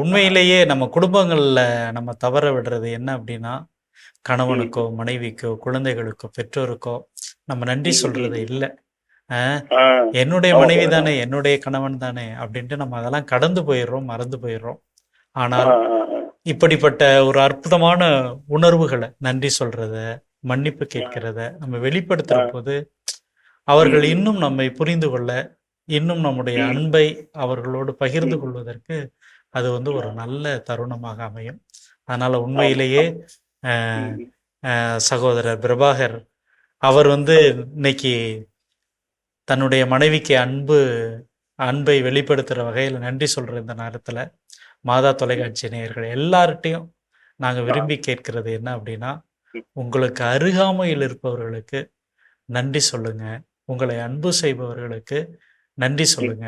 உண்மையிலேயே நம்ம குடும்பங்கள்ல நம்ம தவற விடுறது என்ன அப்படின்னா கணவனுக்கோ மனைவிக்கோ குழந்தைகளுக்கோ பெற்றோருக்கோ நம்ம நன்றி சொல்றது. இல்லை என்னுடைய மனைவி. தானே என்னுடைய கணவன் தானே அப்படின்ட்டு நம்ம அதெல்லாம் கடந்து போயிடுறோம் மறந்து போயிடுறோம் ஆனால். இப்படிப்பட்ட ஒரு அற்புதமான உணர்வுகளை நன்றி சொல்றத மன்னிப்பு கேட்கிறத நம்ம வெளிப்படுத்துற போது அவர்கள். இன்னும் நம்மை புரிந்து கொள்ள இன்னும் நம்முடைய. அன்பை அவர்களோடு பகிர்ந்து. கொள்வதற்கு அது வந்து ஒரு நல்ல தருணமாக அமையும். அதனால உண்மையிலேயே சகோதரர் பிரபாகர் அவர் வந்து இன்னைக்கு தன்னுடைய மனைவிக்கு அன்பு அன்பை வெளிப்படுத்துகிற வகையில் நன்றி சொல்கிற இந்த நேரத்தில் மாதா தொலைக்காட்சி நேயர்கள் எல்லார்ட்டையும் நாங்கள் விரும்பி கேட்கிறது என்ன அப்படின்னா உங்களுக்கு அருகாமையில் இருப்பவர்களுக்கு நன்றி சொல்லுங்க. உங்களை அன்பு செய்பவர்களுக்கு நன்றி சொல்லுங்க.